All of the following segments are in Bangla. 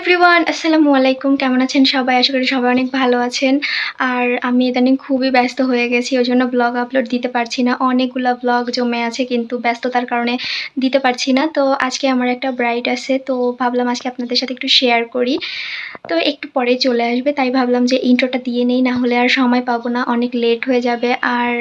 এভরিওয়ান, আসসালামু আলাইকুম। কেমন আছেন সবাই? আশা করি সবাই অনেক ভালো আছেন। আর আমি ইদানিং খুবই ব্যস্ত হয়ে গেছি ওই জন্য ব্লগ আপলোড দিতে পারছি না। অনেকগুলো ব্লগ জমে আছে, কিন্তু ব্যস্ততার কারণে দিতে পারছি না। তো আজকে আমার একটা ব্রাইড আছে, তো ভাবলাম আজকে আপনাদের সাথে একটু শেয়ার করি। তো একটু পরে চলে আসবে, তাই ভাবলাম যে ইন্ট্রোটা দিয়ে নেই, না হলে আর সময় পাবো না, অনেক লেট হয়ে যাবে। আর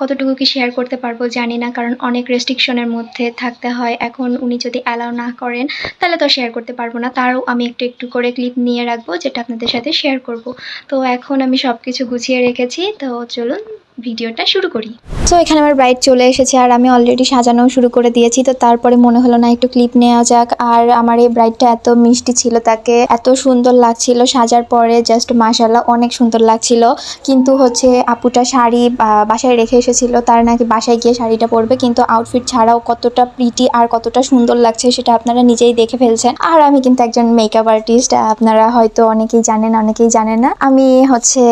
কতটুকু কি শেয়ার করতে পারব জানি না, কারণ অনেক রেস্ট্রিকশনের মধ্যে থাকতে হয়। এখন উনি যদি অ্যালাউ না করেন, তাহলে তো শেয়ার করতে পারব না। তারও আমি একটু একটু করে ক্লিপ নিয়ে রাখব, যেটা আপনাদের সাথে শেয়ার করব। তো এখন আমি সব কিছু গুছিয়ে রেখেছি, তো চলুন ভিডিওটা শুরু করি। তো এখানে আমার ব্রাইড চলে এসেছে আর আমি অলরেডি সাজানো শুরু করে দিয়েছি। তো তারপরে মনে হলো না একটু ক্লিপ নেওয়া যাক। আর আমার এই ব্রাইডটা এত মিষ্টি ছিল তাকে, এত সুন্দর লাগছিল সাজার পরে। জাস্ট মাশাল্লাহ অনেক সুন্দর লাগছিল। কিন্তু হচ্ছে আপুটা শাড়ি বাসায় রেখে এসেছিল। তার নাকি বাসায় গিয়ে শাড়িটা পরবে। কিন্তু আউটফিট ছাড়াও কতটা প্রিটি আর কতটা সুন্দর লাগছে সেটা আপনারা নিজেই দেখে ফেলছেন। আর আমি কিন্তু একজন মেকআপ আর্টিস্ট আপনারা হয়তো অনেকেই জানেন অনেকেই জানেন না। আমি হচ্ছে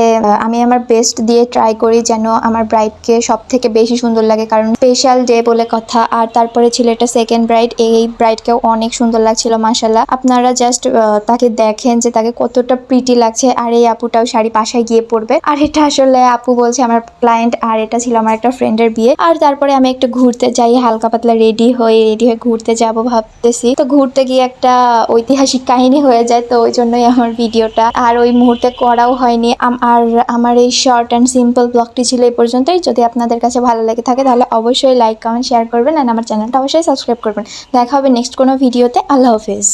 আমি আমার বেস্ট দিয়ে ট্রাই করি যেন আমার ব্রাইডকে সব থেকে বেশি সুন্দর লাগে। কারণ স্পেশাল ডে বলে কথা, আর তারপরে ছিল এটা সেকেন্ড ব্রাইড এই ব্রাইডকেও অনেক সুন্দর লাগছিল মাসাল্লাহ আপনারা জাস্ট তাকে দেখেন যে তাকে কতটা প্রিটি লাগছে, আর এই আপুটাও শাড়ি বাসায় গিয়ে পরবে। আর এটা আসলে আপু বলছে আমার ক্লায়েন্ট আর এটা ছিল আমার একটা ফ্রেন্ডের বিয়ে। আর তারপরে আমি একটু ঘুরতে যাই, হালকা পাতলা রেডি হয়ে রেডি হয়ে ঘুরতে যাব ভাবতেছি। তো ঘুরতে গিয়ে একটা ঐতিহাসিক কাহিনী হয়ে যায়, তো ওই জন্যই আমার ভিডিওটা। আর ওই মুহূর্তে করাও হয়নি আর আমার এই শর্ট অ্যান্ড সিম্পল ব্লগটি ছিল এই পর্যন্তই। যদি আপনাদের কাছে ভালো লেগে থাকে, তাহলে অবশ্যই লাইক কমেন্ট শেয়ার করবেন আর আমার চ্যানেলটা অবশ্যই সাবস্ক্রাইব করবেন। দেখা হবে নেক্সট কোনো ভিডিওতে আল্লাহ হাফিজ।